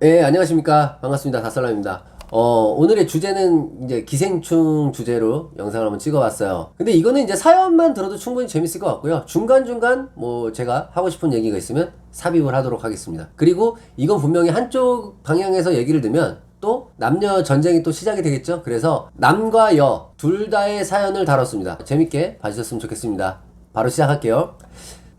네, 안녕하십니까. 반갑습니다. 다설람입니다. 어, 오늘의 주제는 이제 기생충 주제로 영상을 한번 찍어봤어요. 근데 이거는 이제 사연만 들어도 충분히 재밌을 것 같고요. 중간중간 뭐 제가 하고 싶은 얘기가 있으면 삽입을 하도록 하겠습니다. 그리고 이건 분명히 한쪽 방향에서 얘기를 들면 또 남녀 전쟁이 또 시작이 되겠죠. 그래서 남과 여 둘 다의 사연을 다뤘습니다. 재밌게 봐주셨으면 좋겠습니다. 바로 시작할게요.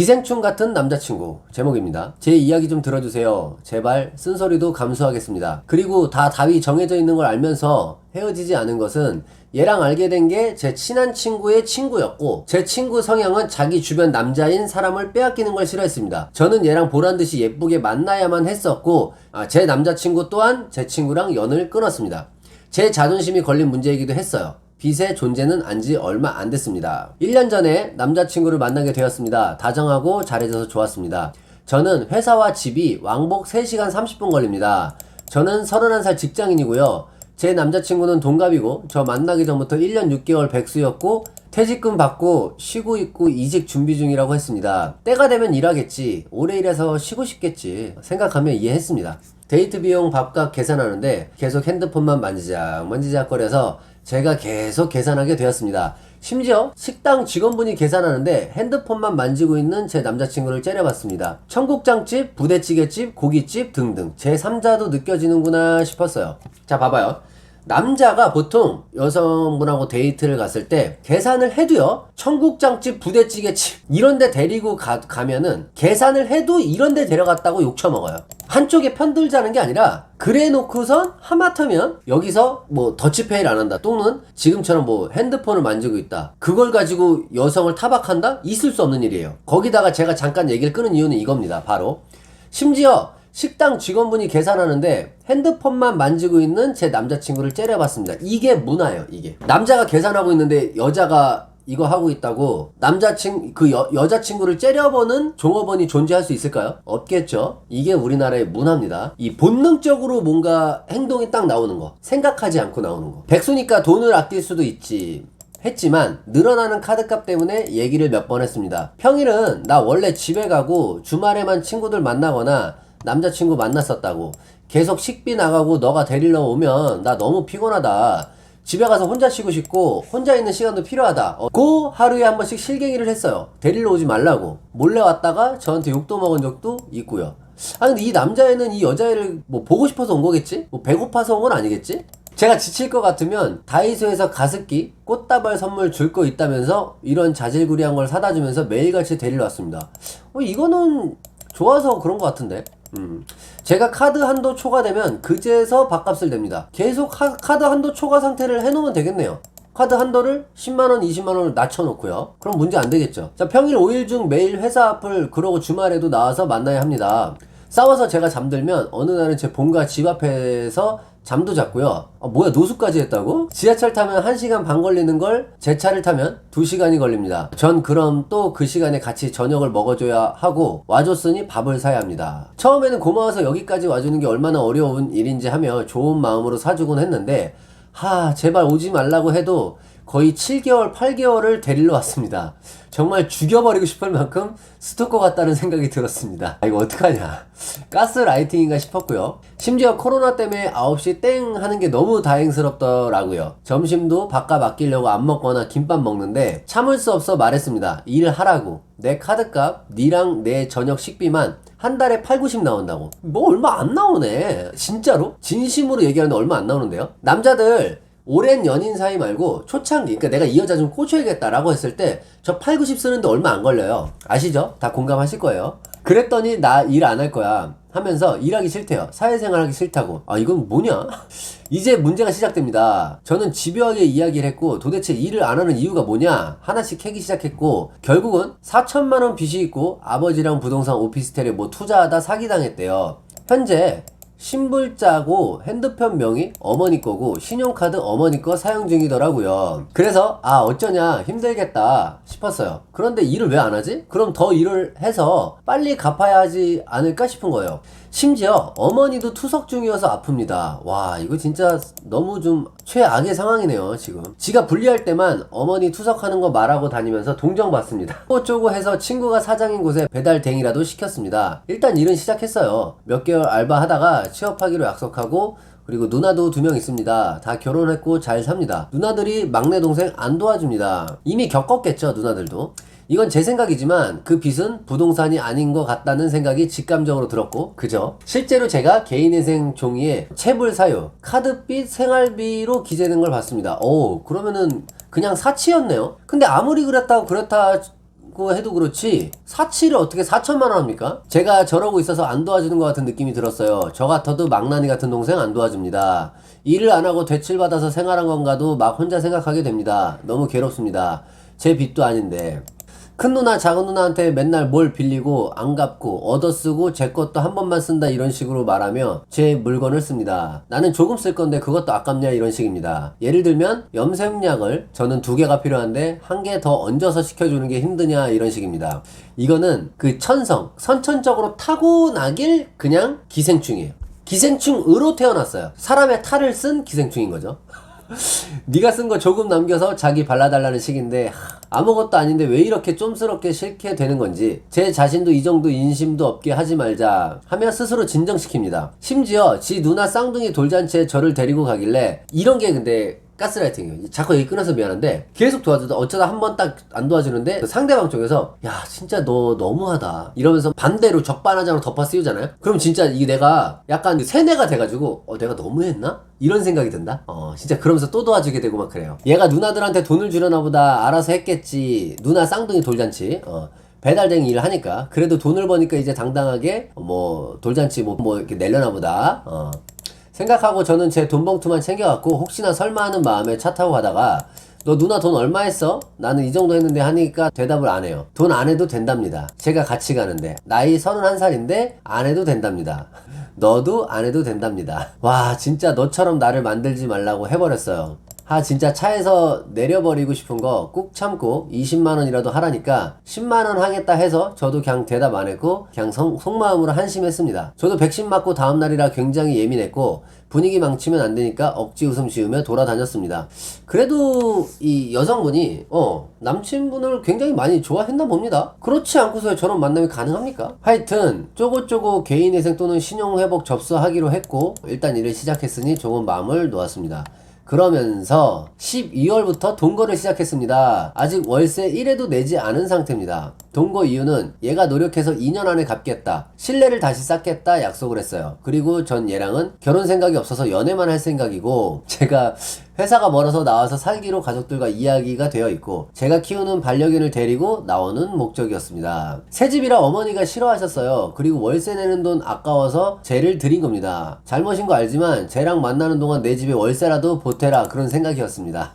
기생충 같은 남자친구 제목입니다. 제 이야기 좀 들어주세요. 제발 쓴소리도 감수하겠습니다. 그리고 다 답이 정해져 있는 걸 알면서 헤어지지 않은 것은 얘랑 알게 된 게 제 친한 친구의 친구였고 제 친구 성향은 자기 주변 남자인 사람을 빼앗기는 걸 싫어했습니다. 저는 얘랑 보란 듯이 예쁘게 만나야만 했었고 아, 제 남자친구 또한 제 친구랑 연을 끊었습니다. 제 자존심이 걸린 문제이기도 했어요. 빚의 존재는 안지 얼마 안 됐습니다. 1년 전에 남자친구를 만나게 되었습니다. 다정하고 잘해줘서 좋았습니다. 저는 회사와 집이 왕복 3시간 30분 걸립니다. 저는 31살 직장인이고요. 제 남자친구는 동갑이고 저 만나기 전부터 1년 6개월 백수였고 퇴직금 받고 쉬고 있고 이직 준비 중이라고 했습니다. 때가 되면 일하겠지. 오래 일해서 쉬고 싶겠지. 생각하며 이해했습니다. 데이트 비용 밥값 계산하는데 계속 핸드폰만 만지작 만지작거려서 제가 계속 계산하게 되었습니다. 심지어 식당 직원분이 계산하는데 핸드폰만 만지고 있는 제 남자친구를 째려봤습니다. 청국장집, 부대찌개집, 고깃집 등등 제 3자도 느껴지는구나 싶었어요. 자, 봐봐요. 남자가 보통 여성분하고 데이트를 갔을 때 계산을 해도요 청국장집 부대찌개집 이런데 데리고 가, 가면은 계산을 해도 이런데 데려갔다고 욕처먹어요. 한쪽에 편들자는 게 아니라 그래 놓고선 하마터면 여기서 뭐 더치페이를 안 한다 또는 지금처럼 뭐 핸드폰을 만지고 있다. 그걸 가지고 여성을 타박한다? 있을 수 없는 일이에요. 거기다가 제가 잠깐 얘기를 끄는 이유는 이겁니다. 바로 심지어 식당 직원분이 계산하는데 핸드폰만 만지고 있는 제 남자친구를 째려봤습니다. 이게 문화예요, 이게. 남자가 계산하고 있는데 여자가 이거 하고 있다고 남자친 그 여, 여자친구를 째려보는 종업원이 존재할 수 있을까요? 없겠죠. 이게 우리나라의 문화입니다. 이 본능적으로 뭔가 행동이 딱 나오는 거, 생각하지 않고 나오는 거. 백수니까 돈을 아낄 수도 있지. 했지만 늘어나는 카드값 때문에 얘기를 몇 번 했습니다. 평일은 나 원래 집에 가고 주말에만 친구들 만나거나 남자친구 만났었다고. 계속 식비 나가고 너가 데리러 오면 나 너무 피곤하다. 집에 가서 혼자 쉬고 싶고 혼자 있는 시간도 필요하다. 어, 그 하루에 한 번씩 실갱이를 했어요. 데리러 오지 말라고. 몰래 왔다가 저한테 욕도 먹은 적도 있고요. 아 근데 이 남자애는 이 여자애를 뭐 보고 싶어서 온 거겠지? 뭐 배고파서 온 건 아니겠지? 제가 지칠 것 같으면 다이소에서 가습기, 꽃다발 선물 줄 거 있다면서 이런 자질구리한 걸 사다 주면서 매일같이 데리러 왔습니다. 어, 이거는 좋아서 그런 것 같은데. 음. 제가 카드 한도 초과되면 그제서 밥값을 냅니다. 계속 하, 카드 한도 초과 상태를 해놓으면 되겠네요. 카드 한도를 10만원, 20만원을 낮춰놓고요. 그럼 문제 안 되겠죠. 자, 평일 5일 중 매일 회사 앞을 그러고 주말에도 나와서 만나야 합니다. 싸워서 제가 잠들면 어느 날은 제 본가 집 앞에서 잠도 잤고요. 아, 뭐야 노숙까지 했다고? 지하철 타면 1시간 반 걸리는 걸 제 차를 타면 2시간이 걸립니다. 전 그럼 또 그 시간에 같이 저녁을 먹어줘야 하고 와줬으니 밥을 사야 합니다. 처음에는 고마워서 여기까지 와주는 게 얼마나 어려운 일인지 하며 좋은 마음으로 사주곤 했는데 하 제발 오지 말라고 해도 거의 7개월, 8개월을 데리러 왔습니다. 정말 죽여버리고 싶을 만큼 스토커 같다는 생각이 들었습니다. 아, 이거 어떡하냐. 가스 라이팅인가 싶었고요. 심지어 코로나 때문에 9시 땡 하는 게 너무 다행스럽더라고요. 점심도 밥값 아끼려고 안 먹거나 김밥 먹는데 참을 수 없어 말했습니다. 일을 하라고. 내 카드값, 니랑 내 저녁 식비만 한 달에 8, 90 나온다고. 뭐 얼마 안 나오네. 진짜로? 진심으로 얘기하는데 얼마 안 나오는데요? 남자들 오랜 연인 사이 말고 초창기 그러니까 내가 이 여자 좀 꽂혀야겠다라고 했을 때 저 8, 90 쓰는데 얼마 안 걸려요. 아시죠? 다 공감하실 거예요. 그랬더니 나 일 안 할 거야 하면서 일하기 싫대요. 사회생활 하기 싫다고. 아 이건 뭐냐? 이제 문제가 시작됩니다. 저는 집요하게 이야기를 했고 도대체 일을 안 하는 이유가 뭐냐? 하나씩 캐기 시작했고 결국은 4천만 원 빚이 있고 아버지랑 부동산 오피스텔에 뭐 투자하다 사기당했대요. 현재 신불자고 핸드폰 명의 어머니 거고 신용카드 어머니 거 사용 중이더라고요. 그래서 아 어쩌냐 힘들겠다 싶었어요. 그런데 일을 왜 안 하지? 그럼 더 일을 해서 빨리 갚아야 하지 않을까 싶은 거예요. 심지어 어머니도 투석 중이어서 아픕니다. 와, 이거 진짜 너무 좀 최악의 상황이네요, 지금. 지가 분리할 때만 어머니 투석하는 거 말하고 다니면서 동정받습니다. 어쩌고 해서 친구가 사장인 곳에 배달댕이라도 시켰습니다. 일단 일은 시작했어요. 몇 개월 알바하다가 취업하기로 약속하고 그리고 누나도 두 명 있습니다. 다 결혼했고 잘 삽니다. 누나들이 막내 동생 안 도와줍니다. 이미 겪었겠죠, 누나들도. 이건 제 생각이지만 그 빚은 부동산이 아닌 것 같다는 생각이 직감적으로 들었고 그죠? 실제로 제가 개인회생 종이에 체불 사유, 카드빚, 생활비로 기재된 걸 봤습니다. 오 그러면은 그냥 사치였네요. 근데 아무리 그랬다고 그렇다 고 해도 그렇지 사치를 어떻게 4천만 원 합니까? 제가 저러고 있어서 안 도와주는 것 같은 느낌이 들었어요. 저 같아도 망나니 같은 동생 안 도와줍니다. 일을 안 하고 대출 받아서 생활한 건가도 막 혼자 생각하게 됩니다. 너무 괴롭습니다. 제 빚도 아닌데. 큰 누나 작은 누나한테 맨날 뭘 빌리고 안 갚고 얻어 쓰고 제 것도 한 번만 쓴다 이런 식으로 말하며 제 물건을 씁니다. 나는 조금 쓸 건데 그것도 아깝냐 이런 식입니다. 예를 들면 염색약을 저는 두 개가 필요한데 한 개 더 얹어서 시켜주는 게 힘드냐 이런 식입니다. 이거는 그 천성 선천적으로 타고나길 그냥 기생충이에요. 기생충으로 태어났어요. 사람의 탈을 쓴 기생충인 거죠. 네가 쓴 거 조금 남겨서 자기 발라달라는 식인데 하, 아무것도 아닌데 왜 이렇게 쫌스럽게 싫게 되는 건지 제 자신도 이 정도 인심도 없게 하지 말자 하며 스스로 진정시킵니다. 심지어 지 누나 쌍둥이 돌잔치에 저를 데리고 가길래 이런 게 근데 가스라이팅이에요. 자꾸 얘기 끊어서 미안한데 계속 도와주다 어쩌다 한 번 딱 안 도와주는데 그 상대방 쪽에서 야 진짜 너 너무하다 이러면서 반대로 적반하장으로 덮어 씌우잖아요. 그럼 진짜 이게 내가 약간 세뇌가 돼가지고 어 내가 너무했나? 이런 생각이 든다. 어 진짜 그러면서 또 도와주게 되고 막 그래요. 얘가 누나들한테 돈을 주려나 보다 알아서 했겠지. 누나 쌍둥이 돌잔치. 어. 배달댕이 일을 하니까 그래도 돈을 버니까 이제 당당하게 뭐 돌잔치 뭐, 뭐 이렇게 내려나 보다 어. 생각하고 저는 제 돈 봉투만 챙겨갖고 혹시나 설마 하는 마음에 차 타고 가다가 너 누나 돈 얼마 했어? 나는 이 정도 했는데 하니까 대답을 안 해요. 돈 안 해도 된답니다. 제가 같이 가는데. 나이 31살인데 안 해도 된답니다. 너도 안 해도 된답니다. 와, 진짜 너처럼 나를 만들지 말라고 해버렸어요. 아 진짜 차에서 내려버리고 싶은 거 꾹 참고 20만원이라도 하라니까 10만원 하겠다 해서 저도 그냥 대답 안 했고 그냥 성, 속마음으로 한심했습니다. 저도 백신 맞고 다음날이라 굉장히 예민했고 분위기 망치면 안 되니까 억지 웃음 지으며 돌아다녔습니다. 그래도 이 여성분이 어 남친분을 굉장히 많이 좋아했나 봅니다. 그렇지 않고서 저런 만남이 가능합니까? 하여튼 쪼고쪼고 개인회생 또는 신용회복 접수하기로 했고 일단 일을 시작했으니 조금 마음을 놓았습니다. 그러면서 12월부터 동거를 시작했습니다. 아직 월세 1회도 내지 않은 상태입니다. 동거 이유는 얘가 노력해서 2년 안에 갚겠다. 신뢰를 다시 쌓겠다 약속을 했어요. 그리고 전 얘랑은 결혼 생각이 없어서 연애만 할 생각이고 제가 회사가 멀어서 나와서 살기로 가족들과 이야기가 되어 있고 제가 키우는 반려견을 데리고 나오는 목적이었습니다. 새 집이라 어머니가 싫어하셨어요. 그리고 월세 내는 돈 아까워서 쟤를 드린 겁니다. 잘못인 거 알지만 쟤랑 만나는 동안 내 집에 월세라도 보태라 그런 생각이었습니다.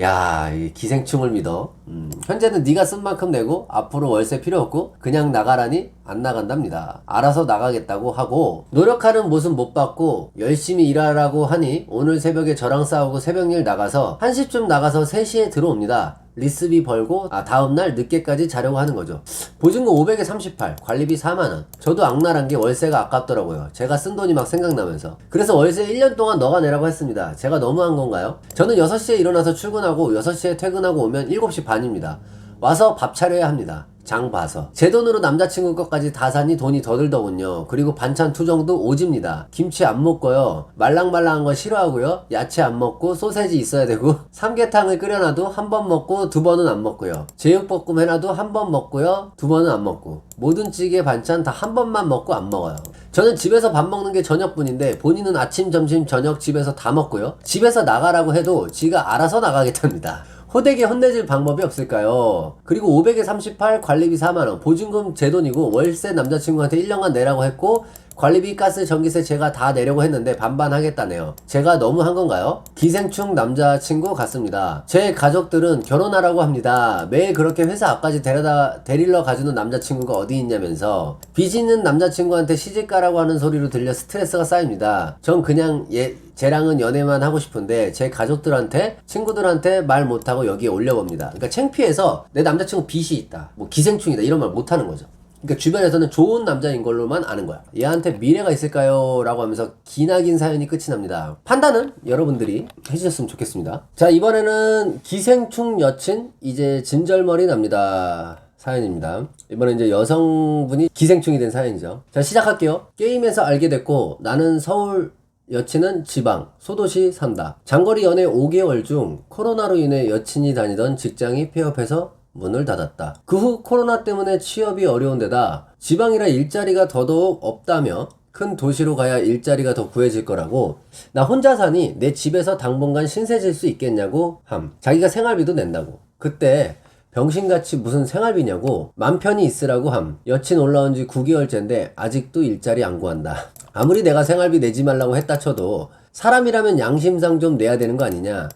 야, 이 기생충을 믿어. 음, 현재는 네가 쓴 만큼 내고 앞으로 월세 필요 없고 그냥 나가라니 안 나간답니다. 알아서 나가겠다고 하고 노력하는 모습 못 봤고 열심히 일하라고 하니 오늘 새벽에 저랑 싸우고 새벽일 나가서 1시쯤 나가서 3시에 들어옵니다. 리스비 벌고 아 다음날 늦게까지 자려고 하는 거죠. 보증금 500에 38, 관리비 4만원. 저도 악랄한 게 월세가 아깝더라고요. 제가 쓴 돈이 막 생각나면서. 그래서 월세 1년 동안 너가 내라고 했습니다. 제가 너무한 건가요? 저는 6시에 일어나서 출근하고 6시에 퇴근하고 오면 7시 반입니다. 와서 밥 차려야 합니다. 장 봐서. 제 돈으로 남자친구 것까지 다 사니 돈이 더 들더군요. 그리고 반찬 투정도 오집니다. 김치 안 먹고요. 말랑말랑한 거 싫어하고요. 야채 안 먹고 소세지 있어야 되고 삼계탕을 끓여놔도 한 번 먹고 두 번은 안 먹고요. 제육볶음 해놔도 한 번 먹고요. 두 번은 안 먹고. 모든 찌개 반찬 다 한 번만 먹고 안 먹어요. 저는 집에서 밥 먹는 게 저녁뿐인데 본인은 아침, 점심, 저녁 집에서 다 먹고요. 집에서 나가라고 해도 지가 알아서 나가겠답니다. 호되게 혼내줄 방법이 없을까요? 그리고 500에 38 관리비 4만원 보증금 제 돈이고 월세 남자친구한테 1년간 내라고 했고 관리비, 가스, 전기세 제가 다 내려고 했는데 반반 하겠다네요. 제가 너무 한 건가요? 기생충 남자친구 같습니다. 제 가족들은 결혼하라고 합니다. 매일 그렇게 회사 앞까지 데려다 데리러 가주는 남자친구가 어디 있냐면서 빚 있는 남자친구한테 시집 가라고 하는 소리로 들려 스트레스가 쌓입니다. 전 그냥 얘 쟤랑은 연애만 하고 싶은데 제 가족들한테 친구들한테 말 못하고 여기에 올려봅니다. 그러니까 창피해서 내 남자친구 빚이 있다, 뭐 기생충이다 이런 말 못하는 거죠. 그러니까 주변에서는 좋은 남자인 걸로만 아는 거야. 얘한테 미래가 있을까요? 라고 하면서 기나긴 사연이 끝이 납니다. 판단은 여러분들이 해주셨으면 좋겠습니다. 자, 이번에는 기생충 여친, 이제 진절머리 납니다. 사연입니다. 이번에 이제 여성분이 기생충이 된 사연이죠. 자, 시작할게요. 게임에서 알게 됐고, 나는 서울 여친은 지방, 소도시 산다. 장거리 연애 5개월 중 코로나로 인해 여친이 다니던 직장이 폐업해서 문을 닫았다. 그 후 코로나 때문에 취업이 어려운 데다 지방이라 일자리가 더더욱 없다며 큰 도시로 가야 일자리가 더 구해질 거라고 나 혼자 사니 내 집에서 당분간 신세 질 수 있겠냐고 함. 자기가 생활비도 낸다고. 그때 병신같이 무슨 생활비냐고 맘 편히 있으라고 함. 여친 올라온 지 9개월째인데 아직도 일자리 안 구한다. 아무리 내가 생활비 내지 말라고 했다 쳐도 사람이라면 양심상 좀 내야 되는 거 아니냐.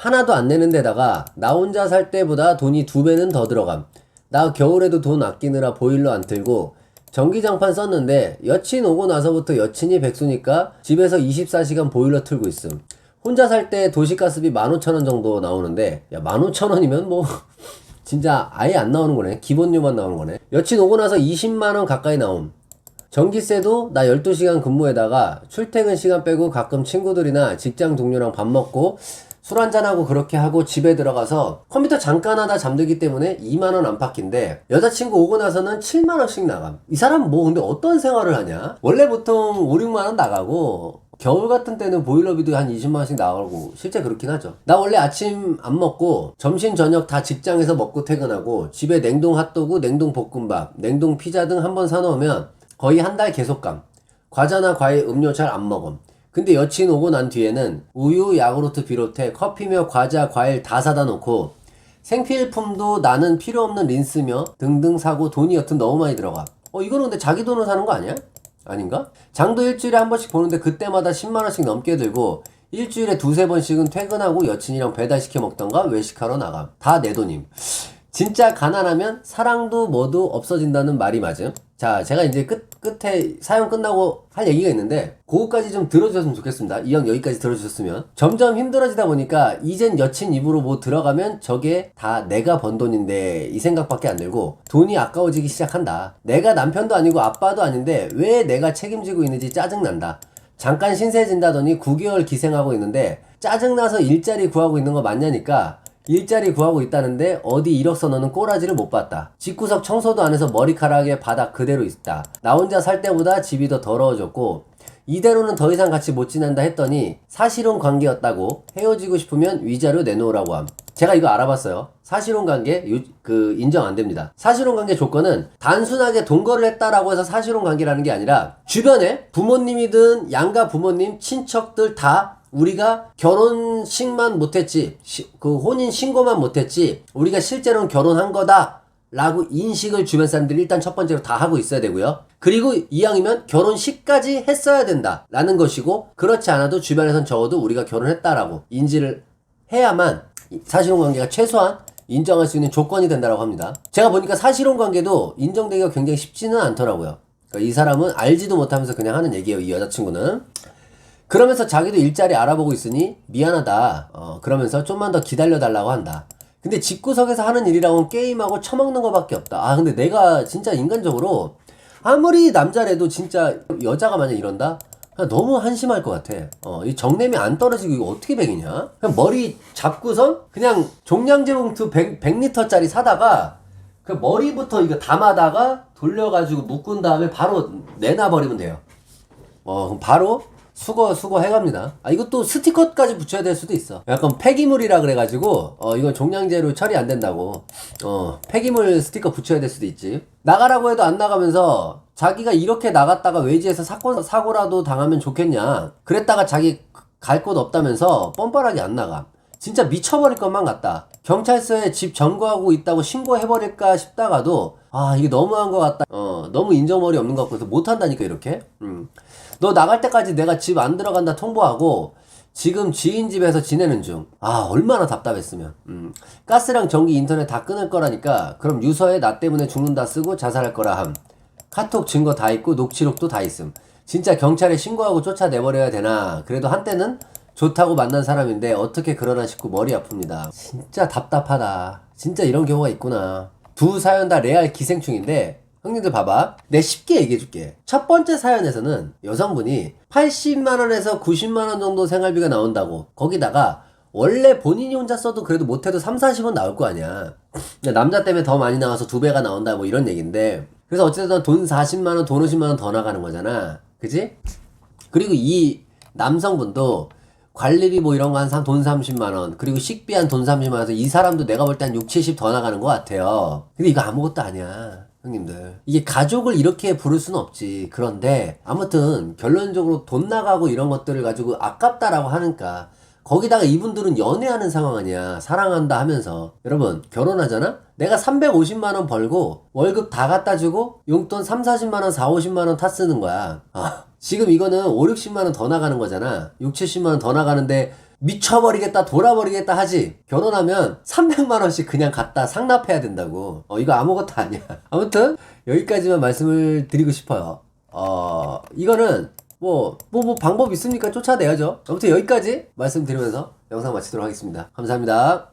하나도 안 내는 데다가 나 혼자 살 때보다 돈이 두 배는 더 들어감. 나 겨울에도 돈 아끼느라 보일러 안 틀고 전기장판 썼는데 여친 오고 나서부터 여친이 백수니까 집에서 24시간 보일러 틀고 있음. 혼자 살 때 도시가스비 15,000원 정도 나오는데 야 15,000원이면 뭐 진짜 아예 안 나오는 거네. 기본료만 나오는 거네. 여친 오고 나서 20만 원 가까이 나옴. 전기세도 나 12시간 근무에다가 출퇴근 시간 빼고 가끔 친구들이나 직장 동료랑 밥 먹고 술 한잔하고 그렇게 하고 집에 들어가서 컴퓨터 잠깐 하다 잠들기 때문에 2만원 안팎인데 여자친구 오고 나서는 7만원씩 나감. 이 사람 뭐 근데 어떤 생활을 하냐? 원래 보통 5, 6만원 나가고 겨울 같은 때는 보일러비도 한 20만원씩 나가고 실제 그렇긴 하죠. 나 원래 아침 안 먹고 점심 저녁 다 직장에서 먹고 퇴근하고 집에 냉동 핫도그, 냉동 볶음밥, 냉동 피자 등 한 번 사놓으면 거의 한 달 계속 감. 과자나 과일, 음료 잘 안 먹음. 근데 여친 오고 난 뒤에는 우유, 야구르트 비롯해 커피며 과자, 과일 다 사다 놓고 생필품도 나는 필요 없는 린스며 등등 사고 돈이 여튼 너무 많이 들어가. 어, 이거는 근데 자기 돈으로 사는 거 아니야? 아닌가? 장도 일주일에 한 번씩 보는데 그때마다 10만원씩 넘게 들고 일주일에 두세 번씩은 퇴근하고 여친이랑 배달시켜 먹던가 외식하러 나감. 다 내 돈임. 진짜 가난하면 사랑도 뭐도 없어진다는 말이 맞음. 자, 제가 이제 끝, 끝에 사연 끝나고 할 얘기가 있는데, 그거까지 좀 들어주셨으면 좋겠습니다. 이형 여기까지 들어주셨으면. 점점 힘들어지다 보니까, 이젠 여친 입으로 뭐 들어가면 저게 다 내가 번 돈인데, 이 생각밖에 안 들고, 돈이 아까워지기 시작한다. 내가 남편도 아니고 아빠도 아닌데, 왜 내가 책임지고 있는지 짜증난다. 잠깐 신세진다더니 9개월 기생하고 있는데, 짜증나서 일자리 구하고 있는 거 맞냐니까, 일자리 구하고 있다는데 어디 이력서 너는 꼬라지를 못 봤다. 집구석 청소도 안 해서 머리카락에 바닥 그대로 있다. 나 혼자 살 때보다 집이 더 더러워졌고 이대로는 더 이상 같이 못 지낸다 했더니 사실혼 관계였다고 헤어지고 싶으면 위자료 내놓으라고 함. 제가 이거 알아봤어요. 사실혼 관계 요- 그 인정 안 됩니다. 사실혼 관계 조건은 단순하게 동거를 했다라고 해서 사실혼 관계라는 게 아니라 주변에 부모님이든 양가 부모님, 친척들 다 우리가 결혼식만 못했지, 시- 그 혼인 신고만 못했지, 우리가 실제로는 결혼한 거다. 라고 인식을 주변 사람들이 일단 첫 번째로 다 하고 있어야 되고요. 그리고 이왕이면 결혼식까지 했어야 된다. 라는 것이고, 그렇지 않아도 주변에선 적어도 우리가 결혼했다라고 인지를 해야만 사실혼 관계가 최소한 인정할 수 있는 조건이 된다라고 합니다. 제가 보니까 사실혼 관계도 인정되기가 굉장히 쉽지는 않더라고요. 그러니까 이 사람은 알지도 못하면서 그냥 하는 얘기예요. 이 여자친구는. 그러면서 자기도 일자리 알아보고 있으니 미안하다. 어, 그러면서 좀만 더 기다려달라고 한다. 근데 집구석에서 하는 일이라고는 게임하고 처먹는 거밖에 없다. 아, 근데 내가 진짜 인간적으로 아무리 남자래도 진짜 여자가 만약 이런다? 너무 한심할 것 같아. 어, 이 정냄이 안 떨어지고 이거 어떻게 백이냐? 그냥 머리 잡고선 그냥 종량제 봉투 100, 100리터짜리 사다가 그 머리부터 이거 담아다가 돌려가지고 묶은 다음에 바로 내놔버리면 돼요. 어, 그럼 바로 수거, 수거 해갑니다. 아, 이것도 스티커까지 붙여야 될 수도 있어. 약간 폐기물이라 그래가지고, 어, 이건 종량제로 처리 안 된다고. 어, 폐기물 스티커 붙여야 될 수도 있지. 나가라고 해도 안 나가면서, 자기가 이렇게 나갔다가 외지에서 사건, 사고라도 당하면 좋겠냐. 그랬다가 자기 갈 곳 없다면서 뻔뻔하게 안 나가. 진짜 미쳐버릴 것만 같다. 경찰서에 집 점거하고 있다고 신고해버릴까 싶다가도, 아, 이게 너무한 것 같다. 어, 너무 인정머리 없는 것 같고, 못한다니까, 이렇게. 음. 너 나갈 때까지 내가 집 안 들어간다 통보하고, 지금 지인 집에서 지내는 중. 아, 얼마나 답답했으면. 음. 가스랑 전기, 인터넷 다 끊을 거라니까, 그럼 유서에 나 때문에 죽는다 쓰고 자살할 거라 함. 카톡 증거 다 있고, 녹취록도 다 있음. 진짜 경찰에 신고하고 쫓아내버려야 되나. 그래도 한때는 좋다고 만난 사람인데 어떻게 그러나 싶고 머리 아픕니다. 진짜 답답하다. 진짜 이런 경우가 있구나. 두 사연 다 레알 기생충인데 형님들 봐봐. 내 쉽게 얘기해줄게. 첫 번째 사연에서는 여성분이 80만원에서 90만원 정도 생활비가 나온다고. 거기다가 원래 본인이 혼자 써도 그래도 못해도 3, 40은 나올 거 아니야. 남자 때문에 더 많이 나와서 두 배가 나온다 뭐 이런 얘기인데. 그래서 어쨌든 돈 40만원, 돈 50만원 더 나가는 거잖아. 그지? 그리고 이 남성분도 관리비 뭐 이런 거 한 돈 30만원, 그리고 식비 한 돈 30만원, 이 사람도 내가 볼 때 한 6, 70 더 나가는 것 같아요. 근데 이거 아무것도 아니야. 형님들. 이게 가족을 이렇게 부를 수는 없지. 그런데 아무튼 결론적으로 돈 나가고 이런 것들을 가지고 아깝다라고 하니까 거기다가 이분들은 연애하는 상황 아니야. 사랑한다 하면서. 여러분, 결혼하잖아? 내가 350만원 벌고 월급 다 갖다 주고 용돈 3, 40만원, 4, 50만원 타 쓰는 거야. 아, 지금 이거는 5, 60만원 더 나가는 거잖아. 6, 70만원 더 나가는데 미쳐버리겠다, 돌아버리겠다 하지. 결혼하면 300만원씩 그냥 갖다 상납해야 된다고. 어, 이거 아무것도 아니야. 아무튼, 여기까지만 말씀을 드리고 싶어요. 어, 이거는 뭐, 뭐, 뭐 방법 있습니까? 쫓아내야죠. 아무튼 여기까지 말씀드리면서 영상 마치도록 하겠습니다. 감사합니다.